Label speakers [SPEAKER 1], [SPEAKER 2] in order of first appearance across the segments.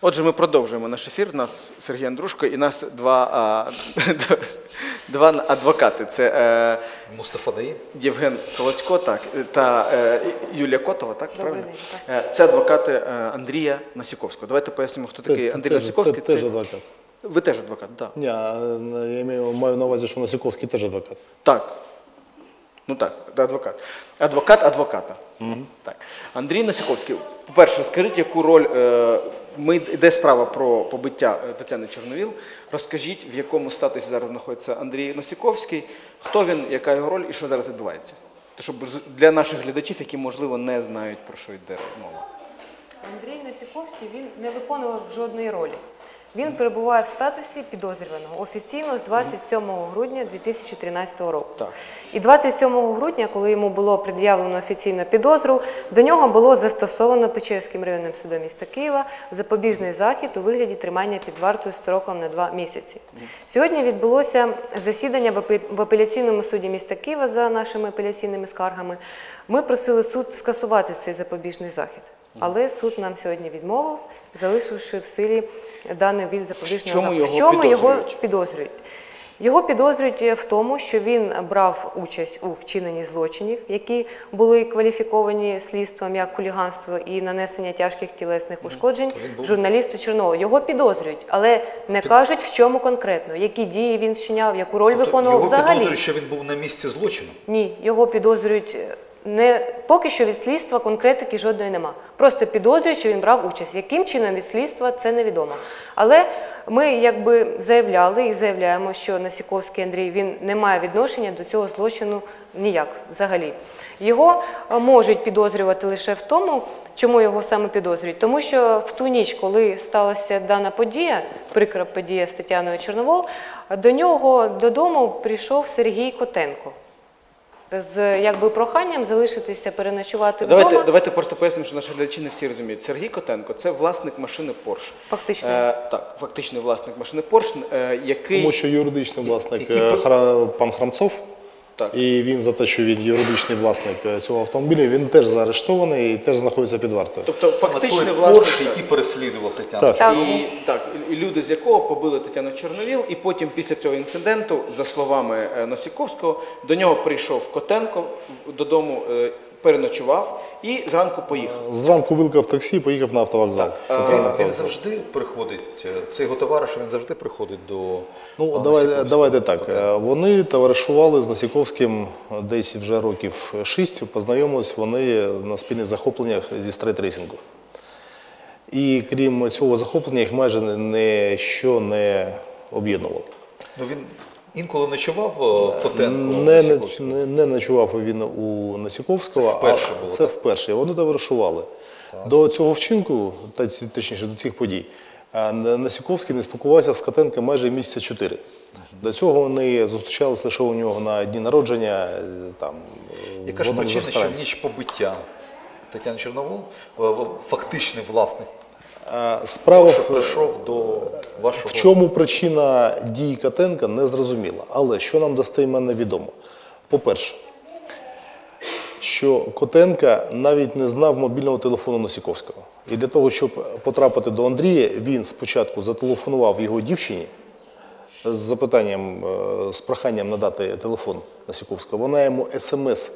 [SPEAKER 1] Отже, ми продовжуємо наш ефір. У нас Сергій Андрушко і нас два, а, два адвокати. Це е,
[SPEAKER 2] Мустафа Даї.
[SPEAKER 1] Євген Солодько так, та е, Юлія Котова, так?
[SPEAKER 3] Добрий
[SPEAKER 1] правильно?
[SPEAKER 3] день,
[SPEAKER 1] Е, Це адвокати е, Андрія Насіковського. Давайте пояснимо, хто такий Андрій
[SPEAKER 4] теж-
[SPEAKER 1] Насіковський.
[SPEAKER 4] те- Теж
[SPEAKER 1] Це...
[SPEAKER 4] адвокат.
[SPEAKER 1] Ви теж адвокат, так.
[SPEAKER 4] Ні, я маю, маю на увазі, що Насіковський теж адвокат.
[SPEAKER 1] Так. Ну так, адвокат. Адвокат адвоката. Так. Андрій Носіковський, по-перше, скажіть, яку роль е, ми йде справа про побиття е, Тетяни Чорновіл. Розкажіть, в якому статусі зараз знаходиться Андрій Носіковський, хто він, яка його роль і що зараз відбувається? Щоб для наших глядачів, які, можливо, не знають, про що йде мова.
[SPEAKER 3] Андрій Насіковський він не виконував жодної ролі. Він перебуває в статусі підозрюваного офіційно з 27 грудня 2013 року.
[SPEAKER 1] Так.
[SPEAKER 3] І 27 грудня, коли йому було пред'явлено офіційно підозру, до нього було застосовано Печерським районним судом міста Києва запобіжний захід у вигляді тримання під вартою строком на два місяці. Сьогодні відбулося засідання в апеляційному суді міста Києва за нашими апеляційними скаргами. Ми просили суд скасувати цей запобіжний захід. Але суд нам сьогодні відмовив, залишивши в силі даний від запобіжного заходу.
[SPEAKER 1] його
[SPEAKER 3] В чому його
[SPEAKER 1] підозрюють?
[SPEAKER 3] Його підозрюють в тому, що він брав участь у вчиненні злочинів, які були кваліфіковані слідством як хуліганство і нанесення тяжких тілесних ушкоджень журналісту Чорнову. Його підозрюють, але не кажуть, в чому конкретно, які дії він вчиняв, яку роль виконував
[SPEAKER 2] Його підозрюють, що він був на місці злочину.
[SPEAKER 3] Ні, його підозрюють не поки що від слідства конкретики жодної нема. Просто підозрюють, що він брав участь. Яким чином від слідства це невідомо. Але ми якби заявляли і заявляємо, що Насіковський Андрій він не має відношення до цього злочину ніяк взагалі. Його е, можуть підозрювати лише в тому, чому його саме підозрюють. Тому що в ту ніч, коли сталася дана подія, прикра подія з Тетяною Чорновол, до нього додому прийшов Сергій Котенко з якби проханням залишитися переночувати
[SPEAKER 1] Давайте,
[SPEAKER 3] вдома.
[SPEAKER 1] давайте просто пояснимо, що наші глядачі не всі розуміють. Сергій Котенко це власник машини Porsche.
[SPEAKER 3] Фактично.
[SPEAKER 1] Е, так, фактичний власник машини Porsche, е, який
[SPEAKER 4] Тому що юридичний власник
[SPEAKER 1] Який
[SPEAKER 4] е, Хра- пан Храмцов,
[SPEAKER 1] Так.
[SPEAKER 4] і він за те, що він юридичний власник е, цього автомобіля, він теж заарештований і теж знаходиться під вартою.
[SPEAKER 1] тобто
[SPEAKER 2] той
[SPEAKER 1] власник.
[SPEAKER 2] Який переслідував Тетяну.
[SPEAKER 4] Так.
[SPEAKER 3] Так.
[SPEAKER 1] І, так, і люди, з якого побили Тетяну Чорновіл, і потім після цього інциденту, за словами е, Носіковського, до нього прийшов Котенко в- додому, е, переночував і зранку поїхав.
[SPEAKER 4] Зранку вилкав таксі, поїхав на автовокзал. центральний
[SPEAKER 2] Він, він завжди приходить, е, цей його товариш, він завжди приходить до
[SPEAKER 4] Ну, давай, давайте так. Е, Вони товаришували з Насіковським десь вже років шість. Познайомились вони на спільних захопленнях зі стритрейсингу. І крім цього захоплення, їх майже ніщо не об'єднувало.
[SPEAKER 2] Ну, він інколи ночував е, Котенко.
[SPEAKER 4] Не, не, не, не ночував він у Насіковського,
[SPEAKER 2] Це вперше
[SPEAKER 4] а
[SPEAKER 2] було,
[SPEAKER 4] це вперше. Вони товаришували. До цього вчинку, та точніше до цих подій, Насіковський не спілкувався з Котенком майже місяця чотири. До цього вони зустрічались лише у нього на дні народження. е, Там, е,
[SPEAKER 2] Яка ж причина, що ніч побиття Тетяни Чорновол е, фактичний власник
[SPEAKER 4] Справа в,
[SPEAKER 2] прийшов до вашого
[SPEAKER 4] в чому причина дій Котенка не зрозуміла. Але що нам достеменно відомо? По-перше, що Котенка навіть не знав мобільного телефону Насіковського. І для того, щоб потрапити до Андрія, він спочатку зателефонував його дівчині з запитанням, е, з проханням надати телефон Насіковського. Вона йому смс,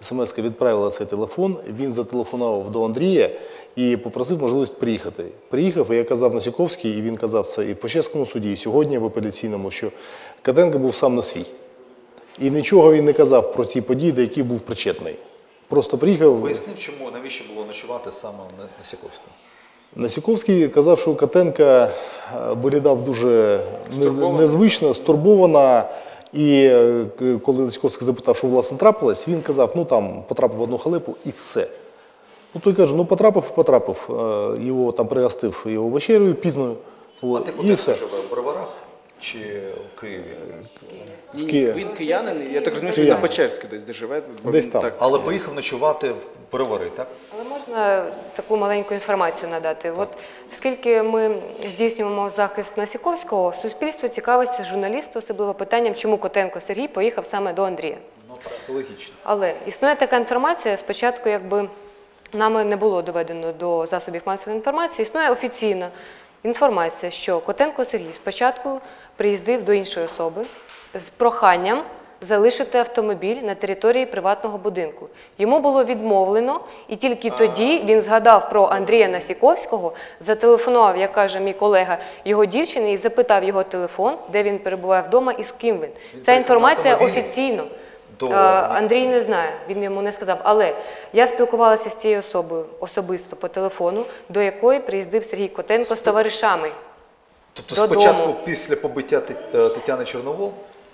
[SPEAKER 4] смс відправила цей телефон. Він зателефонував до Андрія і попросив можливість приїхати. Приїхав, і я казав Насіковський, і він казав це і в Печерському суді, і сьогодні в апеляційному, що Котенко був сам на свій. І нічого він не казав про ті події, до яких був причетний. Просто приїхав.
[SPEAKER 2] Пояснив, чому, навіщо було ночувати саме на Насіковського?
[SPEAKER 4] Насіковський казав, що Котенка е, виглядав дуже нез- незвично, стурбована. І е, коли Насіковський запитав, що власне трапилось, він казав, ну там потрапив в одну халепу і все. Ну той каже, ну потрапив, потрапив. Е, Його там пригостив його вечерею пізною.
[SPEAKER 2] А
[SPEAKER 4] От,
[SPEAKER 2] ти
[SPEAKER 4] і все.
[SPEAKER 2] живе в Броварах чи в Києві?
[SPEAKER 1] Ні, ні,
[SPEAKER 4] Києві.
[SPEAKER 1] він киянин, я так розумію, що він на. Печерській десь де живе.
[SPEAKER 4] Десь там.
[SPEAKER 1] Так.
[SPEAKER 2] Але поїхав ночувати в Бровари, так?
[SPEAKER 3] Можна таку маленьку інформацію надати. От скільки ми здійснюємо захист Насіковського, суспільство цікавиться журналісту, особливо питанням, чому Котенко Сергій поїхав саме до Андрія.
[SPEAKER 2] Ну, це логічно.
[SPEAKER 3] Але існує така інформація, спочатку якби нами не було доведено до засобів масової інформації, існує офіційна інформація, що Котенко Сергій спочатку приїздив до іншої особи з проханням залишити автомобіль на території приватного будинку. Йому було відмовлено, і тільки тоді він згадав про Андрія Насіковського, зателефонував, як каже мій колега, його дівчини і запитав його телефон, де він перебуває вдома і з ким він. Ця інформація офіційно.
[SPEAKER 2] До-
[SPEAKER 3] Андрій не знає, він йому не сказав. Але я спілкувалася з цією особою особисто по телефону, до якої приїздив Сергій Котенко з товаришами.
[SPEAKER 2] Тобто
[SPEAKER 3] Додому.
[SPEAKER 2] спочатку після побиття е, Тетяни Чорновол,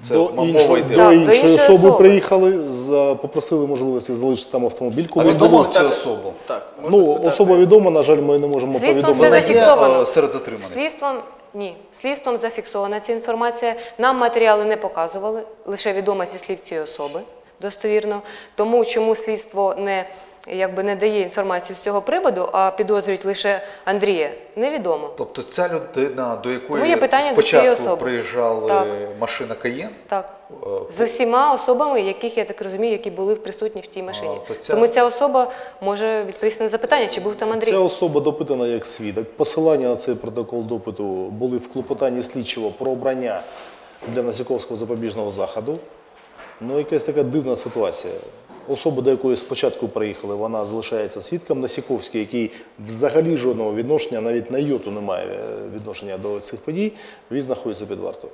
[SPEAKER 2] це
[SPEAKER 4] До
[SPEAKER 2] мова
[SPEAKER 4] іншої,
[SPEAKER 2] йде.
[SPEAKER 4] до іншої
[SPEAKER 3] іншої
[SPEAKER 4] особи
[SPEAKER 3] особи.
[SPEAKER 4] приїхали, за- попросили можливості залишити там автомобіль.
[SPEAKER 2] А відомо цю особу?
[SPEAKER 1] Так, можна
[SPEAKER 4] Ну,
[SPEAKER 1] спитати.
[SPEAKER 4] особа відома, на жаль, ми не можемо
[SPEAKER 3] Слідством
[SPEAKER 4] повідомити.
[SPEAKER 3] все
[SPEAKER 2] Вона є
[SPEAKER 3] зафіксовано.
[SPEAKER 2] е, серед затриманих.
[SPEAKER 3] Слідством ні, слідством зафіксована ця інформація. Нам матеріали не показували, лише відомо зі слів цієї особи достовірно. Тому чому слідство не якби не дає інформацію з цього приводу, а підозрюють лише Андрія, невідомо.
[SPEAKER 2] Тобто ця людина, до якої
[SPEAKER 3] питання
[SPEAKER 2] спочатку приїжджала
[SPEAKER 3] Так.
[SPEAKER 2] машина Каєн,
[SPEAKER 3] Так.
[SPEAKER 2] е,
[SPEAKER 3] З усіма особами, яких я так розумію, які були присутні в тій машині.
[SPEAKER 2] то ця-
[SPEAKER 3] Тому ця особа може відповісти на запитання, чи був там Андрій.
[SPEAKER 4] Ця особа допитана як свідок. Посилання на цей протокол допиту були в клопотанні слідчого про обрання для Насіковського запобіжного заходу. Ну, якась така дивна ситуація. Особа, до якої спочатку приїхали, вона залишається свідком. Насіковський, який взагалі жодного відношення, навіть на йоту не має е, відношення до цих подій, він знаходиться під вартою.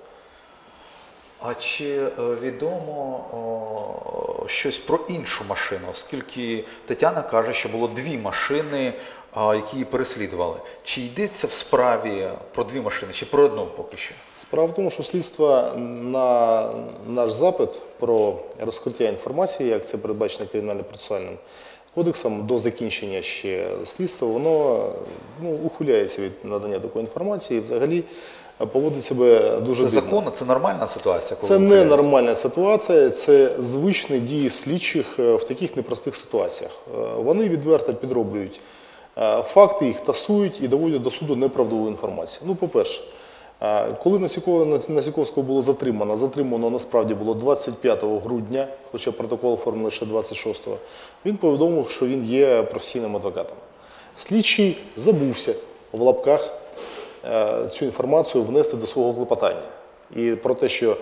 [SPEAKER 2] А чи е, відомо о, щось про іншу машину? Оскільки Тетяна каже, що було дві машини, які її переслідували. Чи йдеться в справі про дві машини, чи про одну поки що?
[SPEAKER 4] Справа в тому, що слідство на наш запит про розкриття інформації, як це передбачено кримінально-процесуальним кодексом, до закінчення ще слідства, воно ну, ухиляється від надання такої інформації і взагалі поводить себе дуже
[SPEAKER 2] Це
[SPEAKER 4] дивно.
[SPEAKER 2] законно, це нормальна ситуація? коли
[SPEAKER 4] Це не нормальна ситуація, це звичні дії слідчих е, в таких непростих ситуаціях. Е, Вони відверто підроблюють факти, їх тасують і доводять до суду неправдиву інформацію. Ну, по-перше, е, коли Насіковського було затримано, затримано насправді було 25 грудня, хоча протокол оформили лише 26-го, він повідомив, що він є професійним адвокатом. Слідчий забувся в лапках е, цю інформацію внести до свого клопотання. І про те, що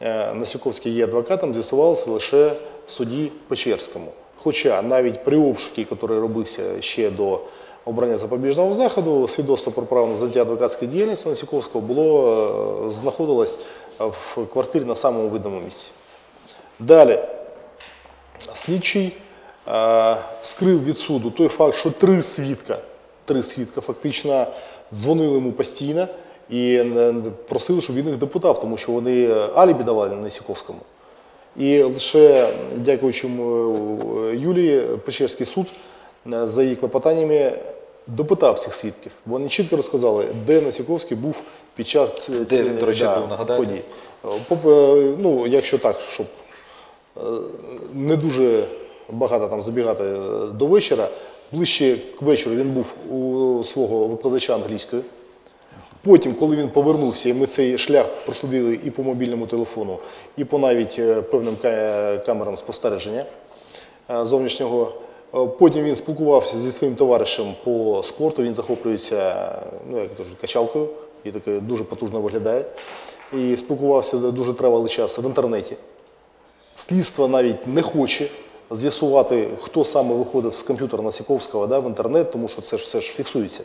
[SPEAKER 4] е, Насіковський є адвокатом, з'ясувалося лише в суді Печерському. Хоча навіть при обшукі, який робився ще до обрання запобіжного заходу, свідоцтво про право на заняття адвокатської діяльності Насіковського було е, знаходилось в квартирі на самому видному місці. Далі слідчий е, скрив від суду той факт, що три свідка, три свідка фактично дзвонили йому постійно і е, просили, щоб він їх допитав, тому що вони е, алібі давали Насіковському. І лише дякуючи е, Юлії Печерський суд е, за її клопотаннями допитав цих свідків. Вони чітко розказали, де Насіковський був під час ці-
[SPEAKER 2] Де він, до речі,
[SPEAKER 4] да,
[SPEAKER 2] був, нагадайте?
[SPEAKER 4] подій. Е, Ну, якщо так, щоб не дуже багато там забігати до вечора. Ближче к вечору він був у свого викладача англійської. Потім, коли він повернувся, і ми цей шлях прослідили і по мобільному телефону, і по навіть е, певним камерам спостереження е, зовнішнього. Е, Потім він спілкувався зі своїм товаришем по спорту. Він захоплюється ну, як кажуть, качалкою і таке дуже потужно виглядає. І спілкувався дуже тривалий час в інтернеті. Слідство навіть не хоче з'ясувати, хто саме виходив з комп'ютера Насіковського да, в інтернет, тому що це ж все ж фіксується.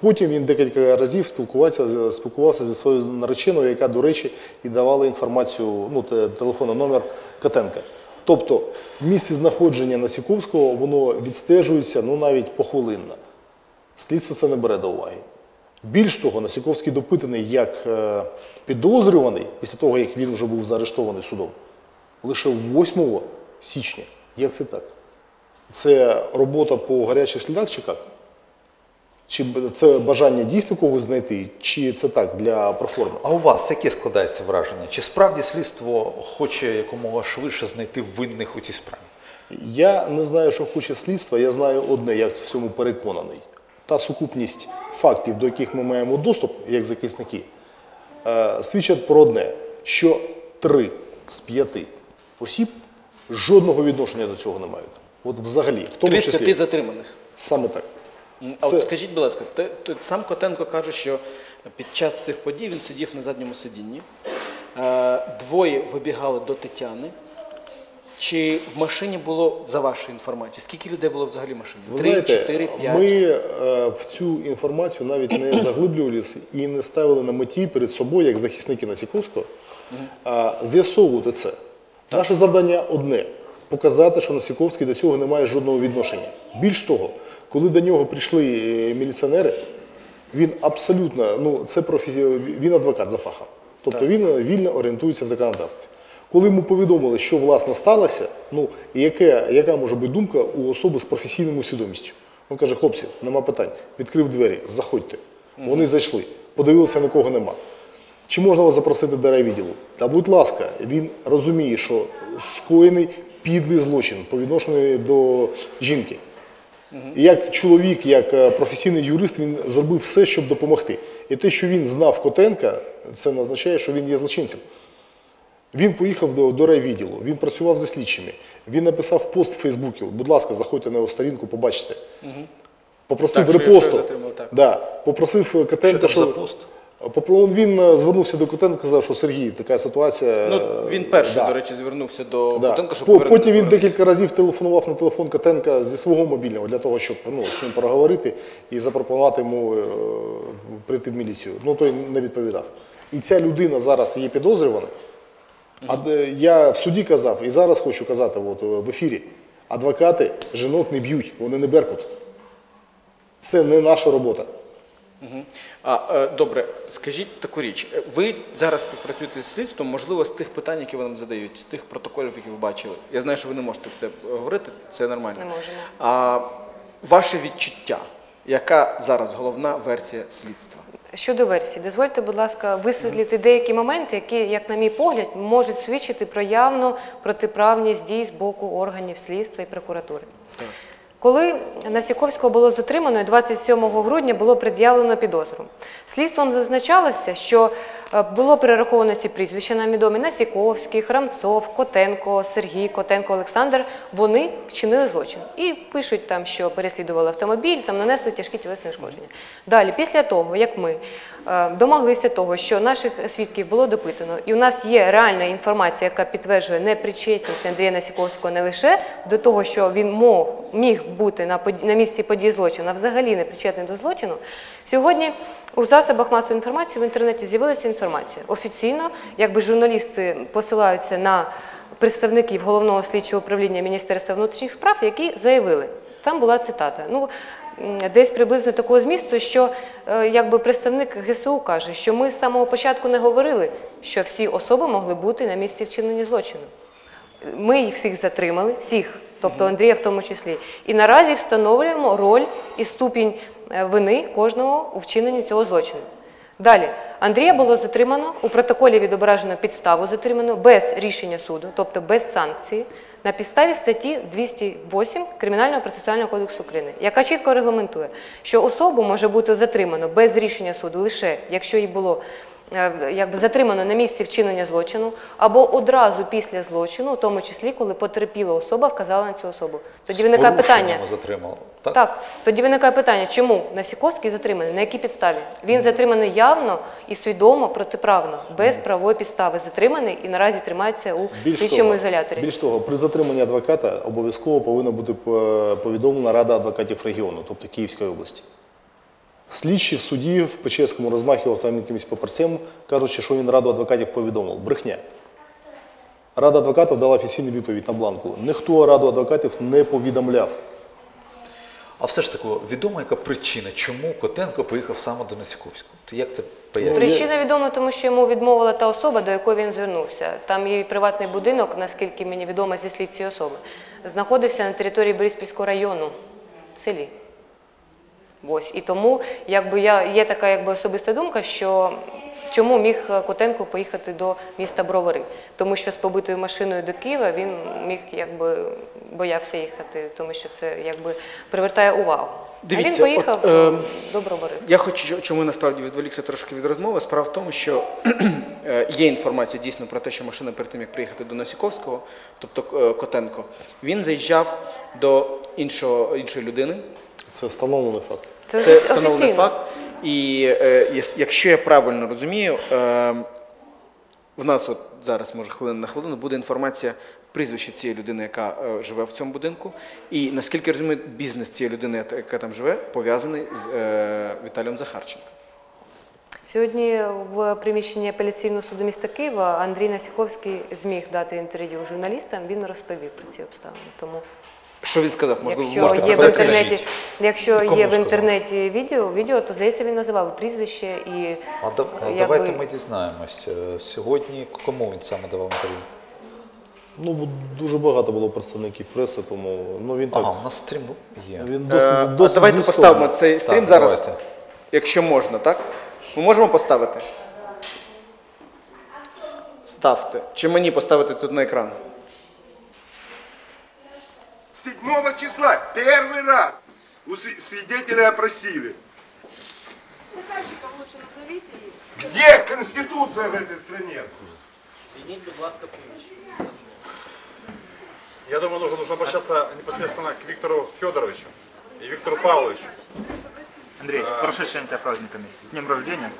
[SPEAKER 4] Потім він декілька разів спілкувався, спілкувався зі своєю нареченою, яка, до речі, і давала інформацію, ну, телефонний номер Котенка. Тобто місце знаходження Насіковського воно відстежується ну, навіть похвилинно. Слідство це не бере до уваги. Більш того, Насіковський допитаний як е, підозрюваний після того, як він вже був заарештований судом, лише 8 січня. Як це так? Це робота по гарячих слідах чи як? Чи це бажання дійсно когось знайти, чи це так для проформи?
[SPEAKER 2] А у вас яке складається враження? Чи справді слідство хоче якомога швидше знайти винних у цій справі?
[SPEAKER 4] Я не знаю, що хоче слідство, я знаю одне, я в цьому переконаний. Та сукупність фактів, до яких ми маємо доступ, як захисники, е, свідчать про одне, що три з п'яти осіб жодного відношення до цього не мають. От взагалі, в тому
[SPEAKER 1] Три з п'яти затриманих.
[SPEAKER 4] саме так.
[SPEAKER 1] А
[SPEAKER 4] Це-
[SPEAKER 1] от скажіть, будь ласка, те- то сам Котенко каже, що під час цих подій він сидів на задньому сидінні. Е, Двоє вибігали до Тетяни. Чи в машині було, за вашою інформацією, скільки людей було взагалі в машині?
[SPEAKER 4] Ви
[SPEAKER 1] Три,
[SPEAKER 4] знаєте,
[SPEAKER 1] чотири, п'ять?
[SPEAKER 4] ми е, в цю інформацію навіть не заглиблювалися і не ставили на меті перед собою, як захисники Насіковського, а, з'ясовувати це. Наше завдання одне показати, що Насіковський до цього не має жодного відношення. Більш того, коли до нього прийшли е, міліціонери, він абсолютно, ну це професі... він адвокат за фахом. Тобто він е, вільно орієнтується в законодавстві. Коли йому повідомили, що власне сталося, ну і яке, яка може бути думка у особи з професійною свідомістю? Він каже, хлопці, нема питань, відкрив двері, заходьте. Вони зайшли, подивилися, нікого нема. Чи можна вас запросити до райвідділу? Та будь ласка, він розуміє, що скоєний підлий злочин по відношенню до жінки. І як чоловік, як е, професійний юрист, він зробив все, щоб допомогти. І те, що він знав Котенка, це не означає, що він є злочинцем. Він поїхав до, до райвідділу, він працював зі слідчими, він написав пост в Фейсбуці. Будь ласка, заходьте на його сторінку, побачите. Попросив
[SPEAKER 1] Так, що я-
[SPEAKER 4] репосту.
[SPEAKER 1] що я затримав, так.
[SPEAKER 4] Да, попросив Котенка,
[SPEAKER 2] Що там за пост?
[SPEAKER 4] Він е, звернувся до Котенка, сказав, що Сергій, така ситуація.
[SPEAKER 1] Ну,
[SPEAKER 4] е,
[SPEAKER 1] він перший,
[SPEAKER 4] да.
[SPEAKER 1] до речі, звернувся до
[SPEAKER 4] Да.
[SPEAKER 1] Котенка, щоб повернути-
[SPEAKER 4] Потім він декілька разів телефонував на телефон Котенка зі свого мобільного для того, щоб ну, з ним переговорити і запропонувати йому е, прийти в міліцію. Ну той не відповідав. І ця людина зараз є підозрювана. А де- я в суді казав, і зараз хочу казати от, е, в ефірі: адвокати жінок не б'ють, вони не беркут. Це не наша робота.
[SPEAKER 1] А, е, добре, скажіть таку річ. Е, Ви зараз співпрацюєте з слідством, можливо, з тих питань, які вам задають, з тих протоколів, які ви бачили. Я знаю, що ви не можете все е, говорити, це нормально.
[SPEAKER 3] Не можемо.
[SPEAKER 1] А ваше відчуття, яка зараз головна версія слідства?
[SPEAKER 3] Щодо версії, дозвольте, будь ласка, висвітлити деякі моменти, які, як на мій погляд, можуть свідчити про явну протиправність дій з боку органів слідства і прокуратури. Коли Насіковського було затримано, 27 грудня було пред'явлено підозру. Слідством зазначалося, що е, було перераховано ці прізвища нам відомі Насіковський, Храмцов, Котенко, Сергій, Котенко, Олександр. Вони вчинили злочин. І пишуть там, що переслідували автомобіль, там нанесли тяжкі тілесні ушкодження. Далі, після того, як ми домоглися того, що наших свідків було допитано, і у нас є реальна інформація, яка підтверджує непричетність Андрія Насіковського не лише до того, що він міг бути на, на місці події злочину, а взагалі не причетний до злочину. Сьогодні у засобах масової інформації в інтернеті з'явилася інформація. Офіційно, якби журналісти посилаються на представників головного слідчого управління Міністерства внутрішніх справ, які заявили, там була цитата. Ну, десь приблизно такого змісту, що е, якби представник ГСУ каже, що ми з самого початку не говорили, що всі особи могли бути на місці вчинення злочину. Ми їх всіх затримали, всіх, тобто Андрія в тому числі. І наразі встановлюємо роль і ступінь е, вини кожного у вчиненні цього злочину. Далі, Андрія було затримано, у протоколі відображено підставу затримано без рішення суду, тобто без санкції, на підставі статті 208 Кримінального процесуального кодексу України, яка чітко регламентує, що особу може бути затримано без рішення суду лише якщо їй було якби затримано на місці вчинення злочину або одразу після злочину, у тому числі, коли потерпіла особа вказала на цю особу. Тоді виникає питання.
[SPEAKER 2] затримали. Так?
[SPEAKER 3] Так, тоді виникає питання, чому Насіковський затриманий, на якій підставі? Він затриманий явно і свідомо протиправно, без правової підстави затриманий і наразі тримається у
[SPEAKER 4] Більш
[SPEAKER 3] слідчому
[SPEAKER 4] того,
[SPEAKER 3] ізоляторі.
[SPEAKER 4] Більш того, при затриманні адвоката обов'язково повинна бути е, повідомлена Рада адвокатів регіону, тобто Київської області. Слідчий в суді в Печерському розмахував там якимось папірцем, кажучи, що він Раду адвокатів повідомив. Брехня. Рада адвокатів дала офіційну відповідь на бланку. Ніхто Раду адвокатів не повідомляв.
[SPEAKER 2] А все ж таки, відома яка причина, чому Котенко поїхав саме до Насіковського? Як це пояснюєш?
[SPEAKER 3] Причина відома, тому що йому відмовила та особа, до якої він звернувся. Там є приватний будинок, наскільки мені відомо зі слід цієї особи, знаходився на території Бориспільського району в селі. Ось. І тому якби, я, є така якби, особиста думка, що чому міг Котенко поїхати до міста Бровари? Тому що з побитою машиною до Києва він міг якби, боявся їхати, тому що це якби, привертає увагу. а він
[SPEAKER 1] Дивіться,
[SPEAKER 3] поїхав
[SPEAKER 1] от, е,
[SPEAKER 3] до Бровари.
[SPEAKER 1] Я хочу, чому насправді відволікся трошки від розмови. Справа в тому, що е, є інформація дійсно про те, що машина перед тим, як приїхати до Насіковського, тобто е, Котенко, він заїжджав до іншого, іншої людини.
[SPEAKER 4] Це встановлений факт.
[SPEAKER 3] Це,
[SPEAKER 1] Це встановлений
[SPEAKER 3] офіційно.
[SPEAKER 1] факт. І е, якщо я правильно розумію, е, в нас от зараз, може, хвилина на хвилину, буде інформація прізвище цієї людини, яка е, живе в цьому будинку. І наскільки я розумію, бізнес цієї людини, яка там живе, пов'язаний з е, Віталієм Захарченком.
[SPEAKER 3] Сьогодні в приміщенні апеляційного суду міста Києва Андрій Насіковський зміг дати інтерв'ю журналістам. Він розповів про ці обставини. Тому,
[SPEAKER 1] Що він сказав? Можливо,
[SPEAKER 3] якщо
[SPEAKER 1] можете
[SPEAKER 3] є в інтернеті, якщо
[SPEAKER 2] Кому
[SPEAKER 3] є в
[SPEAKER 2] сказав?
[SPEAKER 3] інтернеті відео, відео, то здається, він називав прізвище і
[SPEAKER 2] А да- а
[SPEAKER 3] якби-
[SPEAKER 2] давайте ми дізнаємось. е, Сьогодні кому він саме давав інтерв'ю?
[SPEAKER 4] Ну, дуже багато було представників преси, тому ну, він так.
[SPEAKER 2] Ага, у нас стрім є.
[SPEAKER 4] Він
[SPEAKER 1] Е,
[SPEAKER 4] досить,
[SPEAKER 1] а
[SPEAKER 4] досить
[SPEAKER 1] давайте
[SPEAKER 4] змістовний.
[SPEAKER 1] поставимо цей стрім
[SPEAKER 2] Так,
[SPEAKER 1] зараз,
[SPEAKER 2] давайте.
[SPEAKER 1] якщо можна, так? Ми можемо поставити? Ставте. Чи мені поставити тут на екран?
[SPEAKER 5] 7 числа первый раз у сви- свидетеля опросили. Где Конституция в этой стране?
[SPEAKER 6] Я думаю, нужно, нужно обращаться непосредственно к Виктору Федоровичу и Виктору Павловичу.
[SPEAKER 7] Андрей, с прошедшими тебя праздниками. С днем рождения.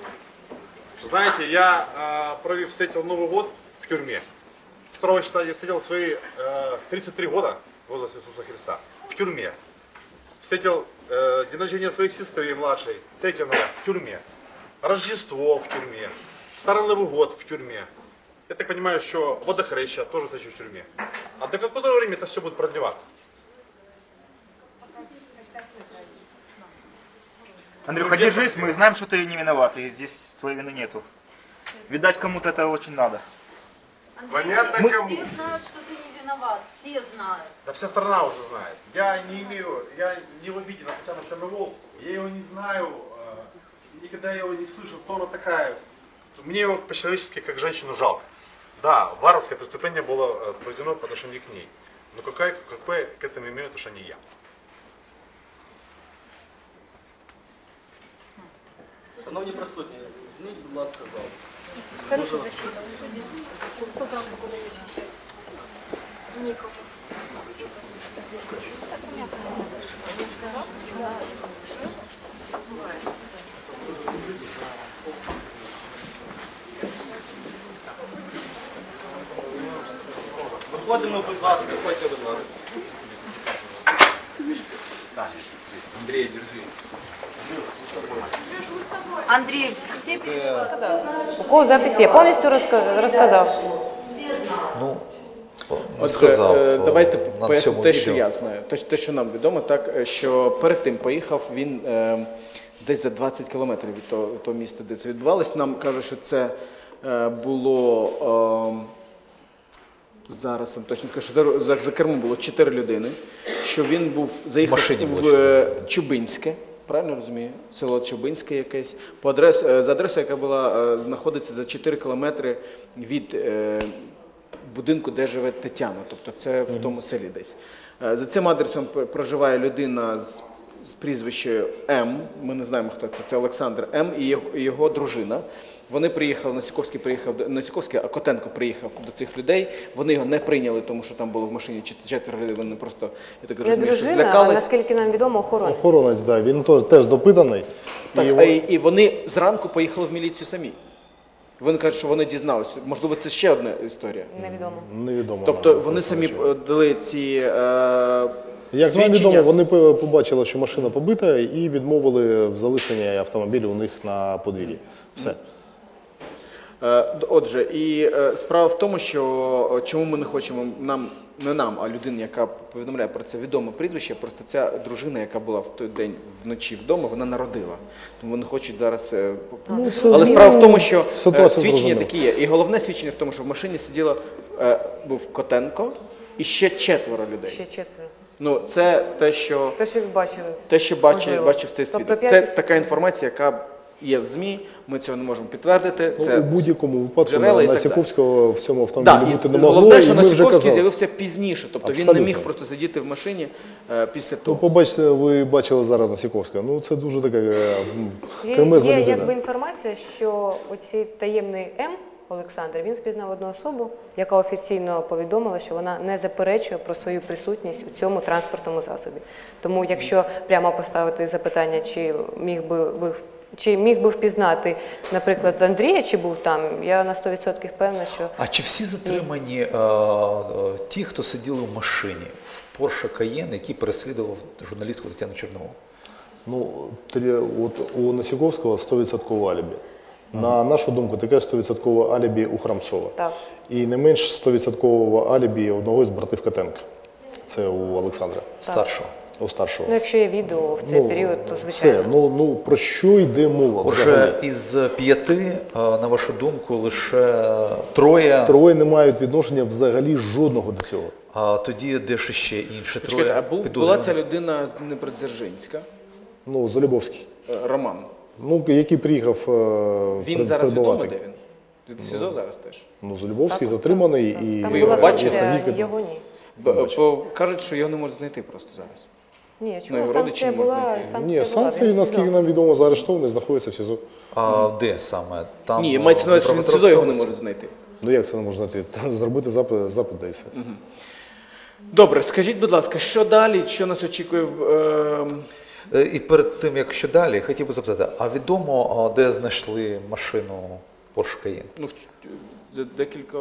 [SPEAKER 6] Знаете, я, э, провев, встретил Новый год в тюрьме. 2 числа я встретил свои э, 33 года в возрасте Иисуса Христа в тюрьме. Встретил э, день рождения своей сестры младшей, 3 января, в тюрьме. Рождество в тюрьме. Старый Новый год в тюрьме. Я так понимаю, что водохреща тоже встречу в тюрьме. А до какого времени это все будет продлеваться?
[SPEAKER 7] Андрюха, держись, мы знаем, что ты не виноват, и здесь твоей вины нету. Видать, кому-то это очень надо.
[SPEAKER 5] Понятно кому.
[SPEAKER 8] Все знают, что ты не виноват, все знают.
[SPEAKER 6] Да вся страна уже знает. Я не имею, я не в обиде на Татьяну Черновол, я его не знаю, э, никогда его не слышал, кто она такая. Мне его по-человечески как женщину жалко. Да, варварское преступление было э, произведено по отношению к ней. Но какое, какое к этому имею отношение я?
[SPEAKER 9] Шановні присутні, зверніть, будь ласка, зал.
[SPEAKER 8] Хорошая защита. Кто там будет? Никого.
[SPEAKER 9] Виходимо, будь ласка, виходьте, будь ласка. Андрій, держись.
[SPEAKER 8] Андрей, все
[SPEAKER 3] у кого запись є, повністю розка- розказав.
[SPEAKER 2] Ну,
[SPEAKER 1] Отже,
[SPEAKER 2] сказав.
[SPEAKER 1] е,
[SPEAKER 2] е,
[SPEAKER 1] давайте поясню те, що я знаю. Те, те, що нам відомо, так е, що перед тим поїхав він е, десь за 20 кілометрів від того, того міста, де це відбувалось. Нам кажуть, що це е, було. Е, Зараз я вам точно скажу, що за, за, кермом було 4 людини, що він був заїхав
[SPEAKER 2] машині
[SPEAKER 1] в е, Чубинське, правильно розумію? Село Чубинське якесь, по адрес, е, за адресою, яка була, е, знаходиться за 4 кілометри від е, будинку, де живе Тетяна, тобто це в тому селі десь. Е, За цим адресом проживає людина з, з прізвищем М. Ми не знаємо, хто це. Це Олександр М. і його, і його дружина. Вони приїхали, Носіковський приїхав, до- Носіковський, а Котенко приїхав до цих людей. Вони його не прийняли, тому що там було в машині чет- четверо людей. Вони просто я так розумію, що
[SPEAKER 3] дружина, а наскільки нам відомо, охорона.
[SPEAKER 4] Охоронець, да, він теж, теж допитаний.
[SPEAKER 1] Так,
[SPEAKER 4] і,
[SPEAKER 1] і вони зранку поїхали в міліцію самі. Вони кажуть, що вони дізналися. Можливо, це ще одна історія.
[SPEAKER 3] Невідомо.
[SPEAKER 4] невідомо.
[SPEAKER 1] Тобто
[SPEAKER 4] нам,
[SPEAKER 1] вони самі е, дали ці е,
[SPEAKER 4] Як нам
[SPEAKER 1] свідчення.
[SPEAKER 4] відомо, вони по- побачили, що машина побита, і відмовили в залишенні автомобіля у них на подвір'ї. Все.
[SPEAKER 1] Е, Отже, і е, справа в тому, що е, чому ми не хочемо нам, не нам, а людині, яка повідомляє про це відоме прізвище, просто ця дружина, яка була в той день вночі вдома, вона народила. Тому вони хочуть зараз.
[SPEAKER 4] Ну, це,
[SPEAKER 1] Але справа в тому, що свідчення такі є. І головне свідчення в тому, що в машині сиділо був Котенко і ще четверо людей.
[SPEAKER 3] Ще четверо.
[SPEAKER 1] Ну, це те, що
[SPEAKER 3] Те, що ви бачили.
[SPEAKER 1] те, що бачив, бачив цей
[SPEAKER 3] Тобто
[SPEAKER 1] свідок.
[SPEAKER 3] п'ять
[SPEAKER 1] Це така інформація, яка є в ЗМІ. Ми цього не можемо підтвердити.
[SPEAKER 4] Ну, у будь-якому випадку
[SPEAKER 1] джерела і
[SPEAKER 4] на
[SPEAKER 1] так.
[SPEAKER 4] Насіковського в цьому автомобілі
[SPEAKER 1] Да,
[SPEAKER 4] бути
[SPEAKER 1] і
[SPEAKER 4] не могло,
[SPEAKER 1] головне, що Насіковський з'явився пізніше, тобто він не міг просто сидіти в машині е, після
[SPEAKER 4] Ну,
[SPEAKER 1] того.
[SPEAKER 4] побачите, ви бачили зараз Насіковського. Ну, це дуже така е, м,
[SPEAKER 3] Є, є якби інформація, що оцей таємний М, Олександр, він впізнав одну особу, яка офіційно повідомила, що вона не заперечує про свою присутність у цьому транспортному засобі. Тому, якщо прямо поставити запитання, чи міг би ви чи міг би впізнати, наприклад, Андрія, чи був там, я на 100% впевнена, що
[SPEAKER 2] А чи всі затримані е, ті, хто сиділи в машині в Porsche Cayenne, який переслідував журналістку Тетяну Чорнову?
[SPEAKER 4] Ну, три- от у Насіковського 100% алібі. На нашу думку, таке 100% алібі у Храмцова.
[SPEAKER 3] Так.
[SPEAKER 4] І не менш 100% алібі одного з братів Котенка. Це у Олександра,
[SPEAKER 2] Старшого.
[SPEAKER 4] У старшого.
[SPEAKER 3] ну, якщо є відео в цей період, то звичайно.
[SPEAKER 4] Все, ну, ну про що йде мова?
[SPEAKER 2] Отже, із п'яти, е, на вашу думку, лише троє,
[SPEAKER 4] Троє не мають відношення взагалі жодного до цього.
[SPEAKER 2] а тоді де ж ще інші троє
[SPEAKER 1] Почекайте, а був, була ця людина Непредзержинська,
[SPEAKER 4] Ну, Залюбовський.
[SPEAKER 1] е, Роман.
[SPEAKER 4] Ну, який приїхав е,
[SPEAKER 1] Він
[SPEAKER 4] пред-
[SPEAKER 1] зараз відомо, де він? Він в СІЗО зараз теж.
[SPEAKER 4] Ну, Залюбовський затриманий і
[SPEAKER 1] Ви його бачили?
[SPEAKER 3] його ні.
[SPEAKER 1] Б- Бо кажуть, що його не можуть знайти просто зараз.
[SPEAKER 3] Ні,
[SPEAKER 1] Ну,
[SPEAKER 3] чому
[SPEAKER 1] родичі
[SPEAKER 3] санкція була? Санкція
[SPEAKER 4] Ні, санкції,
[SPEAKER 3] він
[SPEAKER 4] наскільки нам відомо, заарештований, знаходиться в СІЗО.
[SPEAKER 2] А де саме? Там,
[SPEAKER 1] Ні, мається на увазі, що в СІЗО його не можуть знайти.
[SPEAKER 4] Ну як це не можна знайти? Та Зробити запит, запит да і все.
[SPEAKER 1] Добре, скажіть, будь ласка, що далі? Що нас очікує в. е,
[SPEAKER 2] Е, І перед тим, як що далі, хотів би запитати, а відомо, де знайшли машину Porsche Cayenne?
[SPEAKER 1] ну, за декілька.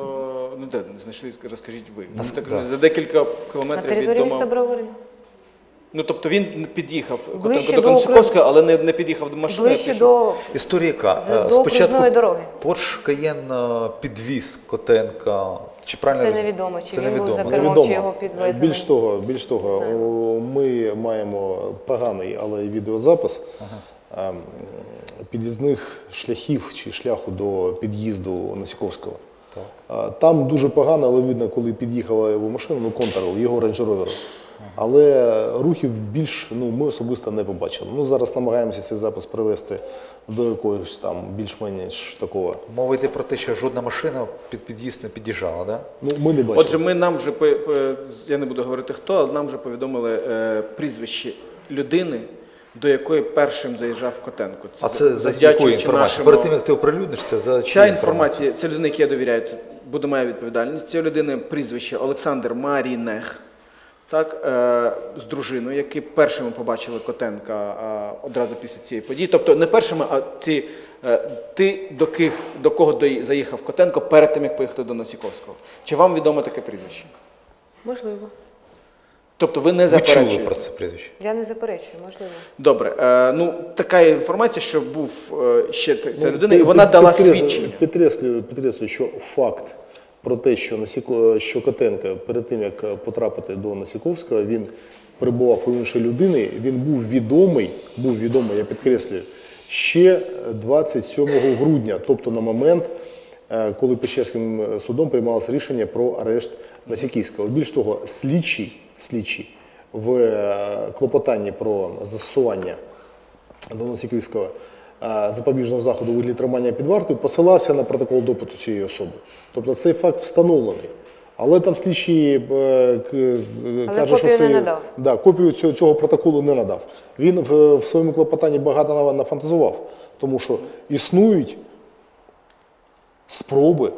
[SPEAKER 1] Ну де знайшли, розкажіть ви.
[SPEAKER 2] Нас-
[SPEAKER 1] так,
[SPEAKER 2] да.
[SPEAKER 1] За декілька
[SPEAKER 3] На
[SPEAKER 1] кілометрів від
[SPEAKER 3] території міста
[SPEAKER 1] дому.
[SPEAKER 3] Бровари.
[SPEAKER 1] Ну тобто він під'їхав
[SPEAKER 3] Ближче
[SPEAKER 1] Котенко до
[SPEAKER 3] до
[SPEAKER 1] але не, не під'їхав до машини.
[SPEAKER 3] Ближче до
[SPEAKER 2] Історія яка?
[SPEAKER 3] З-
[SPEAKER 2] Е,
[SPEAKER 3] до окружної дороги.
[SPEAKER 2] Porsche Cayenne е, підвіз Котенка, чи правильно?
[SPEAKER 3] Це
[SPEAKER 2] я розумію?
[SPEAKER 3] невідомо, чи
[SPEAKER 2] Це
[SPEAKER 3] він був за кермом, чи його підвезли.
[SPEAKER 4] Більш того, більш того, о, ми маємо поганий, але й відеозапис ем, під'їзних шляхів чи шляху до під'їзду Насіковського. А, Там дуже погано, але видно, коли під'їхала його машина, ну контур, його Rover. Але рухів більш ну, ми особисто не побачили. Ну, зараз намагаємося цей запис привести до якогось там більш-менш такого.
[SPEAKER 2] Мова йде про те, що жодна машина під під'їзд не під'їжджала, да?
[SPEAKER 4] Ну, ми не бачили.
[SPEAKER 1] Отже, ми нам вже я не буду говорити хто, але нам вже повідомили е, прізвище людини, до якої першим заїжджав Котенко.
[SPEAKER 2] А це за якою інформацією?
[SPEAKER 1] нашому-
[SPEAKER 2] Перед тим, як ти оприлюдниш, це за
[SPEAKER 1] Ця інформація, це людина, якій я довіряю, це буде моя відповідальність. Цієї людини прізвище Олександр Марінех, так, е, з дружиною, які першими побачили Котенка е, одразу після цієї події. Тобто не першими, а ці, е, ти, до, ких, до кого дої- заїхав Котенко перед тим, як поїхати до Носіковського. Чи вам відомо таке прізвище?
[SPEAKER 3] Можливо.
[SPEAKER 1] Тобто ви не
[SPEAKER 2] Ви чули про це прізвище?
[SPEAKER 3] Я не заперечую, можливо.
[SPEAKER 1] Добре, е, ну така інформація, що був е, ще ця
[SPEAKER 4] Ну,
[SPEAKER 1] людина, і вона
[SPEAKER 4] під-
[SPEAKER 1] дала
[SPEAKER 4] підкреслю-
[SPEAKER 1] свідчення.
[SPEAKER 4] Підкреслюю, підкреслюю, що факт про те, що Насіко, що Котенко перед тим як потрапити до Насіковського, він перебував у іншої людини. Він був відомий, був відомий, я підкреслюю, ще 27 грудня, тобто на момент, е, коли Печерським судом приймалося рішення про арешт Насіківського. Більш того, слідчий, слідчий в е, клопотанні про застосування до Насіківського е, запобіжного заходу у вигляді тримання під вартою посилався на протокол допиту цієї особи. Тобто цей факт встановлений. Але там слідчий е, е, каже, що це
[SPEAKER 3] не.
[SPEAKER 4] Да, копію цього, цього протоколу не надав. Він в, в своєму клопотанні багато нафантазував, тому що існують спроби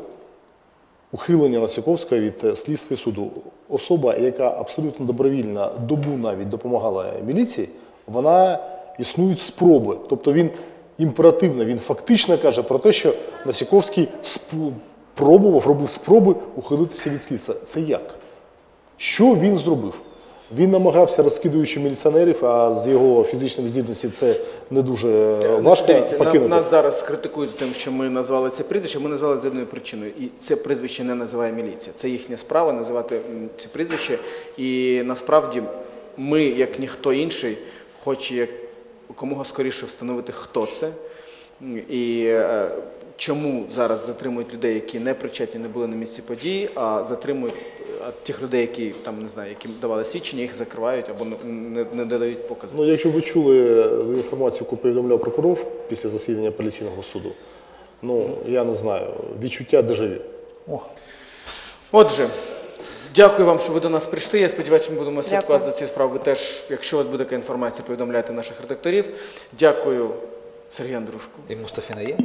[SPEAKER 4] ухилення Насіковського від е, слідства і суду. Особа, яка абсолютно добровільно добу навіть допомагала міліції, вона існують спроби. Тобто він імперативно, він фактично каже про те, що Насіковський спу- пробував, робив спроби ухилитися від слідства. Це як? Що він зробив? Він намагався, розкидуючи міліціонерів, а з його фізичної здібності це не дуже е, важко
[SPEAKER 1] Дивіться,
[SPEAKER 4] покинути.
[SPEAKER 1] нас зараз критикують за тим, що ми назвали це прізвище. Ми назвали з одною причиною. І це прізвище не називає міліція. Це їхня справа називати це прізвище. І насправді ми, як ніхто інший, хоче як якомога скоріше встановити, хто це. І е, чому зараз затримують людей, які не причетні, не були на місці події, а затримують е, тих людей, які там не знаю, які давали свідчення, їх закривають або не, не, не додають покази.
[SPEAKER 4] Ну, якщо ви чули інформацію, яку повідомляв прокурор після засідання апеляційного суду, ну я не знаю, відчуття дежавю.
[SPEAKER 1] Отже, дякую вам, що ви до нас прийшли. Я сподіваюся, ми будемо слідкувати за цією справою. Ви теж, якщо у вас буде така інформація, повідомляйте наших редакторів. Дякую, Сергій Андрушку.
[SPEAKER 2] І Мустафіна є?